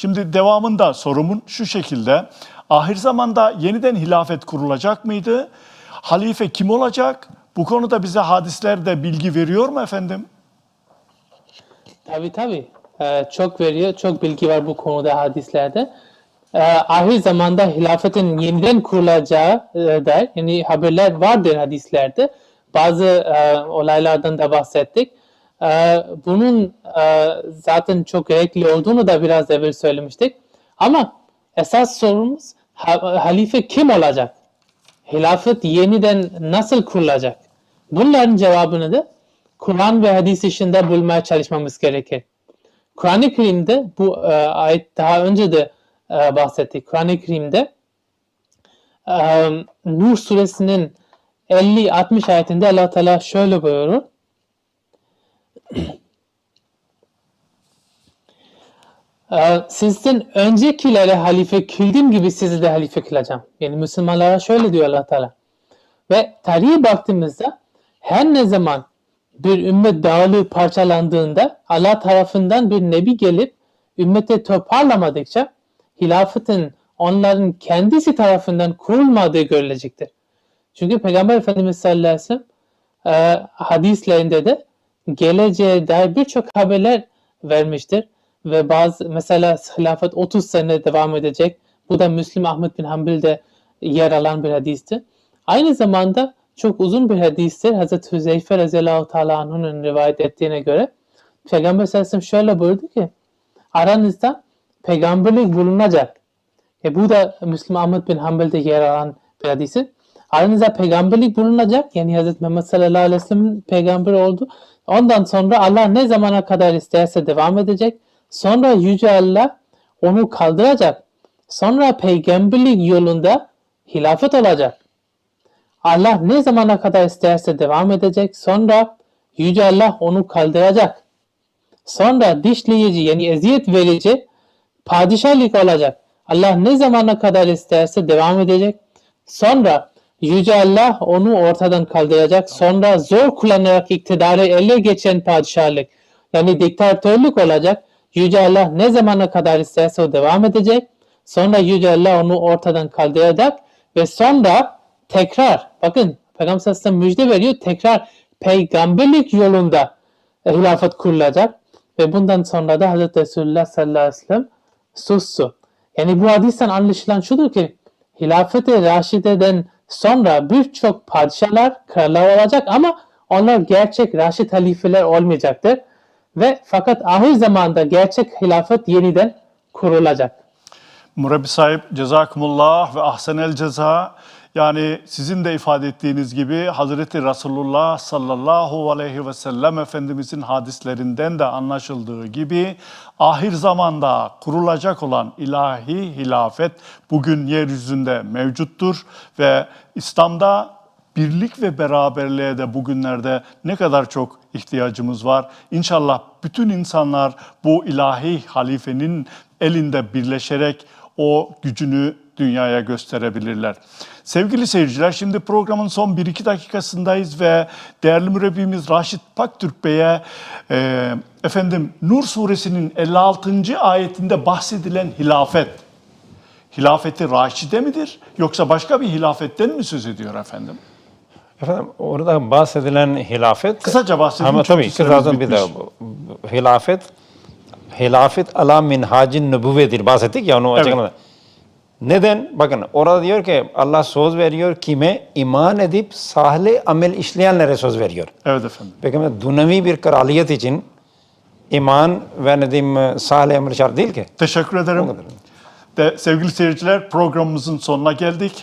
Şimdi devamında sorumun şu şekilde. Ahir zamanda yeniden hilafet kurulacak mıydı? Halife kim olacak? Bu konuda bize hadislerde bilgi veriyor mu efendim? Tabii tabii. Ee, çok veriyor, çok bilgi var bu konuda hadislerde. Ee, ahir zamanda hilafetin yeniden kurulacağı e, dair yani haberler vardır hadislerde. Bazı e, olaylardan da bahsettik. Ee, bunun e, zaten çok gerekli olduğunu da biraz evvel söylemiştik. Ama esas sorumuz ha- halife kim olacak? Hilafet yeniden nasıl kurulacak? Bunların cevabını da Kur'an ve hadis işinde bulmaya çalışmamız gerekir. Kur'an-ı Kerim'de bu e, ayet daha önce de e, bahsettik. Kur'an-ı Kerim'de e, Nur suresinin 50-60 ayetinde Allah Teala şöyle buyurur. E, Sizden öncekilere halife kıldığım gibi sizi de halife kılacağım. Yani Müslümanlara şöyle diyor Allah Teala. Ve tarihe baktığımızda her ne zaman bir ümmet dağılıp parçalandığında Allah tarafından bir nebi gelip ümmeti toparlamadıkça hilafetin onların kendisi tarafından kurulmadığı görülecektir. Çünkü Peygamber Efendimiz sallallahu aleyhi ve sellem e, hadislerinde de geleceğe dair birçok haberler vermiştir. Ve bazı mesela hilafet 30 sene devam edecek. Bu da Müslim Ahmet bin Hanbel'de yer alan bir hadistir. Aynı zamanda çok uzun bir hadistir. Hazreti Hüzeyfe Raziyallahu Teala anh'ın rivayet ettiğine göre Peygamber sallallahu şöyle buyurdu ki aranızda peygamberlik bulunacak. E bu da Müslim Ahmet bin Hanbel'de yer alan bir hadisi. Aranızda peygamberlik bulunacak. Yani Hazreti Muhammed sallallahu aleyhi ve sellem'in peygamberi oldu. Ondan sonra Allah ne zamana kadar isterse devam edecek. Sonra Yüce Allah onu kaldıracak. Sonra peygamberlik yolunda hilafet olacak. Allah ne zamana kadar isterse devam edecek. Sonra Yüce Allah onu kaldıracak. Sonra dişleyici yani eziyet verici padişahlık olacak. Allah ne zamana kadar isterse devam edecek. Sonra Yüce Allah onu ortadan kaldıracak. Sonra zor kullanarak iktidarı ele geçen padişahlık yani diktatörlük olacak. Yüce Allah ne zamana kadar isterse o devam edecek. Sonra Yüce Allah onu ortadan kaldıracak ve sonra tekrar bakın Peygamber sallallahu müjde veriyor tekrar peygamberlik yolunda hilafet kurulacak ve bundan sonra da Hazreti Resulullah sallallahu aleyhi ve sellem sussu. Yani bu hadisten anlaşılan şudur ki hilafet-i Raşide'den sonra birçok padişahlar, krallar olacak ama onlar gerçek Raşid halifeler olmayacaktır. Ve fakat ahir zamanda gerçek hilafet yeniden kurulacak. Murabbi sahip cezakumullah ve ahsenel ceza. Yani sizin de ifade ettiğiniz gibi Hazreti Resulullah sallallahu aleyhi ve sellem Efendimizin hadislerinden de anlaşıldığı gibi ahir zamanda kurulacak olan ilahi hilafet bugün yeryüzünde mevcuttur ve İslam'da birlik ve beraberliğe de bugünlerde ne kadar çok ihtiyacımız var. İnşallah bütün insanlar bu ilahi halifenin elinde birleşerek o gücünü dünyaya gösterebilirler. Sevgili seyirciler şimdi programın son 1-2 dakikasındayız ve değerli mürebbimiz Raşit Paktürk Bey'e e, efendim Nur suresinin 56. ayetinde bahsedilen hilafet hilafeti Raşide midir yoksa başka bir hilafetten mi söz ediyor efendim? Efendim orada bahsedilen hilafet Kısaca bahsedin, Ama tabii süremiz kısaca bir de hilafet hilafet ala minhacin nübüvvedir bahsettik ya onu Evet. Neden? Bakın orada diyor ki Allah söz veriyor kime? iman edip salih amel işleyenlere söz veriyor. Evet efendim. Peki dünyevi bir kraliyet için iman ve ne diyeyim salih amel şart değil ki. Teşekkür ederim. De, sevgili seyirciler programımızın sonuna geldik.